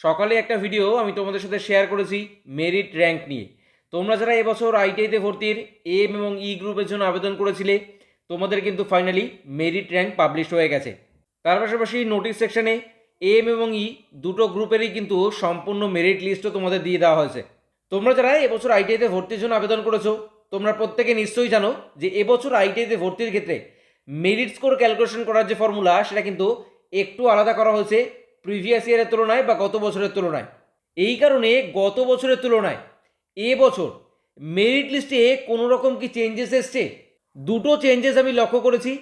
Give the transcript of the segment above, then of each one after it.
সকালে একটা ভিডিও আমি তোমাদের সাথে শেয়ার করেছি মেরিট র্যাঙ্ক নিয়ে। তোমরা যারা এবছর আইটিআইতে ভর্তির এম এবং ই গ্রুপের জন্য আবেদন করেছিলে, তোমাদের কিন্তু ফাইনালি মেরিট র্যাঙ্ক পাবলিশ হয়ে গেছে। তার পাশাপাশি নোটিশ সেকশনে এম এবং ই দুটো গ্রুপেরই কিন্তু সম্পূর্ণ মেরিট লিস্টও তোমাদের দিয়ে দেওয়া হয়েছে। তোমরা যারা এবছর আইটিআইতে ভর্তির জন্য আবেদন করেছ, তোমরা প্রত্যেকে নিশ্চয়ই জানো যে এবছর আইটিআইতে ভর্তির ক্ষেত্রে মেরিট স্কোর ক্যালকুলেশন করার যে ফর্মুলা সেটা কিন্তু একটু আলাদা করা হয়েছে। প্রিভিয়াস ইয়ারের তুলনায় বা গত বছরের তুলনায়। এই কারণে গত বছরের তুলনায় এ বছর মেরিট লিস্টে কোনো রকম কি চেঞ্জেস এসছে? দুটো চেঞ্জেস আমি লক্ষ্য করেছি,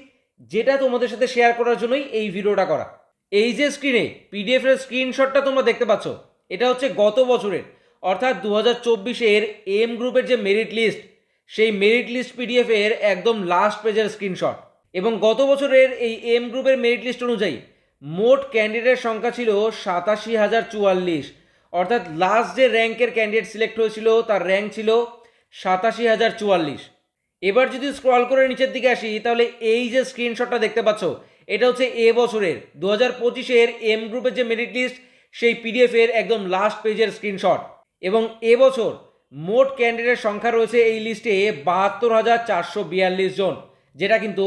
যেটা তোমাদের সাথে শেয়ার করার জন্যই এই ভিডিওটা করা। এই যে স্ক্রিনে পিডিএফ এর স্ক্রিনশটটা তোমরা দেখতে পাচ্ছ, এটা হচ্ছে গত বছরের, অর্থাৎ দু হাজার চব্বিশের এম গ্রুপের যে মেরিট লিস্ট সেই মেরিট লিস্ট পিডিএফ এর একদম লাস্ট পেজের স্ক্রিনশট এবং গত বছরের এই এম গ্রুপের মেরিট লিস্ট অনুযায়ী মোট ক্যান্ডিডেটের সংখ্যা ছিল সাতাশি হাজার চুয়াল্লিশ। অর্থাৎ লাস্ট যে র্যাঙ্কের ক্যান্ডিডেট সিলেক্ট হয়েছিল, তার র্যাঙ্ক ছিল সাতাশি হাজার চুয়াল্লিশ। এবার যদি স্ক্রল করে নিচের দিকে আসি, তাহলে এই যে স্ক্রিনশটটা দেখতে পাচ্ছ, এটা হচ্ছে এ বছরের দু হাজার পঁচিশের এম গ্রুপের যে মেরিট লিস্ট সেই পিডিএফ এর একদম লাস্ট পেজের স্ক্রিনশট এবং এবছর মোট ক্যান্ডিডেট সংখ্যা রয়েছে এই লিস্টে বাহাত্তর হাজার চারশো বিয়াল্লিশ জন, যেটা কিন্তু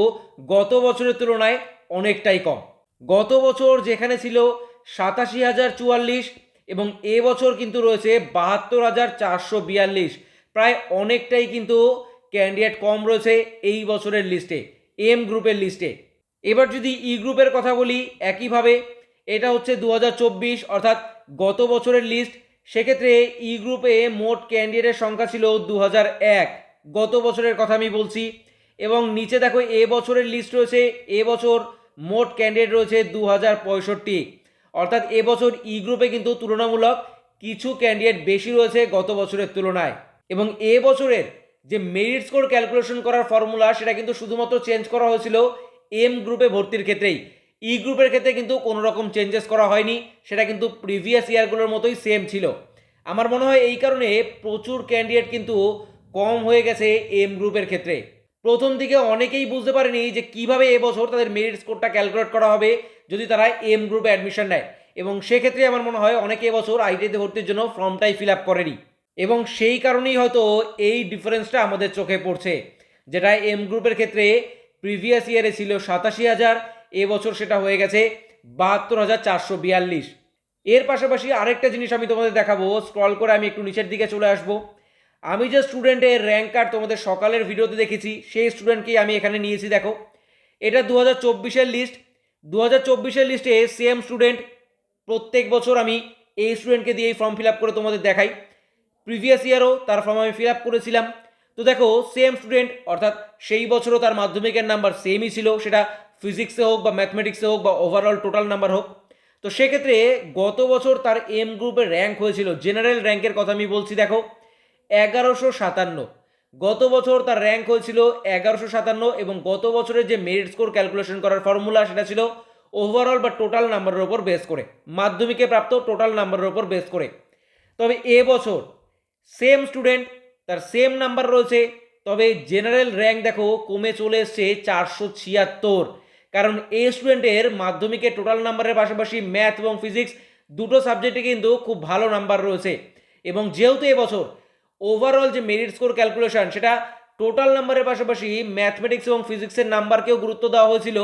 গত বছরের তুলনায় অনেকটাই কম। গত বছর যেখানে ছিল সাতাশি হাজার চুয়াল্লিশ এবং এ বছর কিন্তু রয়েছে বাহাত্তর হাজার চারশো বিয়াল্লিশ। প্রায় অনেকটাই কিন্তু ক্যান্ডিডেট কম রয়েছে এই বছরের লিস্টে এম গ্রুপের লিস্টে এবার যদি ই গ্রুপের কথা বলি একইভাবে, এটা হচ্ছে দু হাজার চব্বিশ, অর্থাৎ গত বছরের লিস্ট সেক্ষেত্রে ই গ্রুপে মোট ক্যান্ডিডেটের সংখ্যা ছিল দু গত বছরের কথা আমি বলছি, এবং নিচে দেখো এ বছরের লিস্ট রয়েছে, এ বছর মোট ক্যান্ডিডেট রয়েছে দু হাজার পঁয়ষট্টি। অর্থাৎ এবছর ই গ্রুপে কিন্তু তুলনামূলক কিছু ক্যান্ডিডেট বেশি রয়েছে গত বছরের তুলনায়। এবং এ বছরের যে মেরিট স্কোর ক্যালকুলেশন করার ফর্মুলা সেটা কিন্তু শুধুমাত্র চেঞ্জ করা হয়েছিল এম গ্রুপে ভর্তির ক্ষেত্রেই। ই গ্রুপের ক্ষেত্রে কিন্তু কোনো রকম চেঞ্জেস করা হয়নি, সেটা কিন্তু প্রিভিয়াস ইয়ারগুলোর মতোই সেম ছিল। আমার মনে হয় এই কারণে প্রচুর ক্যান্ডিডেট কিন্তু কম হয়ে গেছে এম গ্রুপের ক্ষেত্রে। প্রথম দিকে অনেকেই বুঝতে পারেনি যে কীভাবে এবছর তাদের মেরিট স্কোরটা ক্যালকুলেট করা হবে যদি তারা এম গ্রুপে অ্যাডমিশন নেয়। এবং সেক্ষেত্রে আমার মনে হয় অনেকে এবছর আইটিতে ভর্তির জন্য ফর্মটাই ফিল আপ করেনি। এবং সেই কারণেই হয়তো এই ডিফারেন্সটা আমাদের চোখে পড়ছে, যেটা এম গ্রুপের ক্ষেত্রে প্রিভিয়াস ইয়ারে ছিল সাতাশি হাজার, এবছর সেটা হয়ে গেছে বাহাত্তর হাজার চারশো বিয়াল্লিশ। এর পাশাপাশি আরেকটা জিনিস আমি তোমাদের দেখাবো স্ক্রল করে আমি একটু নিচের দিকে চলে আসব। আমি যে স্টুডেন্টের র্যাঙ্ক কার্ড তোমাদের সকালের ভিডিওতে দেখেছি, সেই স্টুডেন্টকেই আমি এখানে নিয়েছি, দেখো। এটা দু হাজার চব্বিশের লিস্ট দু হাজার চব্বিশের লিস্টে সেম স্টুডেন্ট প্রত্যেক বছর আমি এই স্টুডেন্টকে দিয়েই ফর্ম ফিল আপ করে তোমাদের দেখাই। প্রিভিয়াস ইয়ারও তার ফর্ম আমি ফিল আপ করেছিলাম। তো দেখো সেম স্টুডেন্ট অর্থাৎ সেই বছরও তার মাধ্যমিকের নাম্বার সেমই ছিল। সেটা ফিজিক্সে হোক বা ম্যাথমেটিক্সে হোক বা ওভারঅল টোটাল নাম্বার হোক। তো সেক্ষেত্রে গত বছর তার এম গ্রুপের র্যাঙ্ক হয়েছিল। জেনারেল র্যাঙ্কের কথা আমি বলছি, দেখো। এগারোশো সাতান্ন। গত বছর তার র্যাঙ্ক হয়েছিল এগারোশো সাতান্ন এবং গত বছরের যে মেরিট স্কোর ক্যালকুলেশন করার ফর্মুলা সেটা ছিল ওভারঅল বা টোটাল নাম্বারের ওপর বেস করে। মাধ্যমিকে প্রাপ্ত টোটাল নাম্বারের ওপর বেস করে। তবে এ বছর সেম স্টুডেন্ট তার সেম নাম্বার রয়েছে, তবে জেনারেল র্যাঙ্ক দেখো কমে চলে এসছে চারশো ছিয়াত্তর। কারণ এই স্টুডেন্টের মাধ্যমিকে টোটাল নাম্বারের পাশাপাশি ম্যাথ এবং ফিজিক্স দুটো সাবজেক্টে কিন্তু খুব ভালো নাম্বার রয়েছে। এবং যেহেতু এবছর ওভারঅল যে মেরিট স্কোর ক্যালকুলেশন সেটা টোটাল নাম্বারের পাশাপাশি ম্যাথমেটিক্স এবং ফিজিক্সের নাম্বারকেও গুরুত্ব দেওয়া হয়েছিল।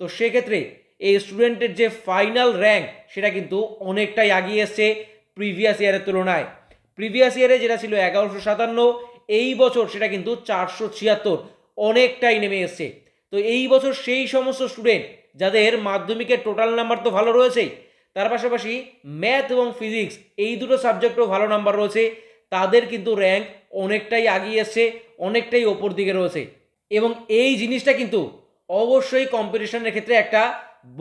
তো সেক্ষেত্রে এই স্টুডেন্টের যে ফাইনাল র্যাঙ্ক সেটা কিন্তু অনেকটাই আগিয়ে এসছে প্রিভিয়াস ইয়ারের তুলনায়। প্রিভিয়াস ইয়ারে যেটা ছিল এগারোশো সাতান্ন, এই বছর সেটা কিন্তু চারশো ছিয়াত্তর, অনেকটাই নেমে এসছে। তো এই বছর সেই সমস্ত স্টুডেন্ট যাদের মাধ্যমিকের টোটাল নাম্বার তো ভালো রয়েছেই, তার পাশাপাশি ম্যাথ এবং ফিজিক্স এই দুটো সাবজেক্টও ভালো নাম্বার রয়েছে। তাদের কিন্তু র্যাঙ্ক অনেকটাই আগিয়ে এসছে, অনেকটাই ওপর দিকে রয়েছে। এবং এই জিনিসটা কিন্তু অবশ্যই কম্পিটিশনের ক্ষেত্রে একটা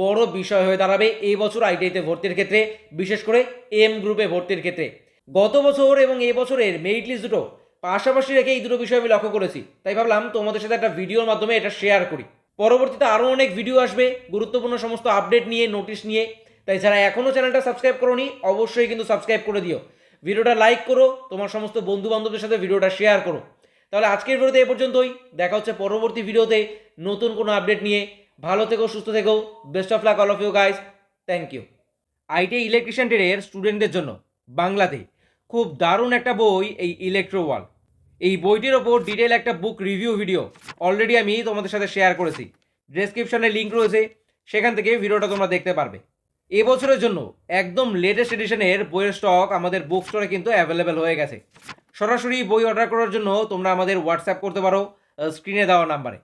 বড় বিষয় হয়ে দাঁড়াবে এই বছর আইটিআইতে ভর্তির ক্ষেত্রে, বিশেষ করে এম গ্রুপে ভর্তির ক্ষেত্রে। গত বছর এবং এ বছরের মেরিট লিস্ট দুটো পাশাপাশি রেখে এই দুটো বিষয় আমি লক্ষ্য করেছি। তাই ভাবলাম তোমাদের সাথে একটা ভিডিওর মাধ্যমে এটা শেয়ার করি। পরবর্তীতে আরও অনেক ভিডিও আসবে, গুরুত্বপূর্ণ সমস্ত আপডেট নিয়ে নোটিশ নিয়ে। তাই যারা এখনও চ্যানেলটা সাবস্ক্রাইব করোনি, অবশ্যই কিন্তু সাবস্ক্রাইব করে দিও। ভিডিওটা লাইক করো, তোমার সমস্ত বন্ধু বান্ধবদের সাথে ভিডিওটা শেয়ার করো। তাহলে আজকের ভিডিওতে এ পর্যন্তই। দেখা হচ্ছে পরবর্তী ভিডিওতে নতুন কোনো আপডেট নিয়ে। ভালো থেকো, সুস্থ থেকো। Best of luck all of you guys thank you ITI electrician ট্রেডের স্টুডেন্টদের জন্য বাংলাতে খুব দারুণ একটা বই এই ইলেকট্রো ওয়াল এই বইটির ওপর ডিটেল একটা বুক রিভিউ ভিডিও অলরেডি আমি তোমাদের সাথে শেয়ার করেছি। ডেসক্রিপশনে লিঙ্ক রয়েছে। সেখান থেকে ভিডিওটা তোমরা দেখতে পারবে। এবছরের জন্য একদম লেটেস্ট এডিশনের বইয়ের স্টক আমাদের বুক স্টোরে কিন্তু অ্যাভেলেবেল হয়ে গেছে। সরাসরি বই অর্ডার করার জন্য তোমরা আমাদের হোয়াটসঅ্যাপ করতে পারো স্ক্রিনে দেওয়া নাম্বারে।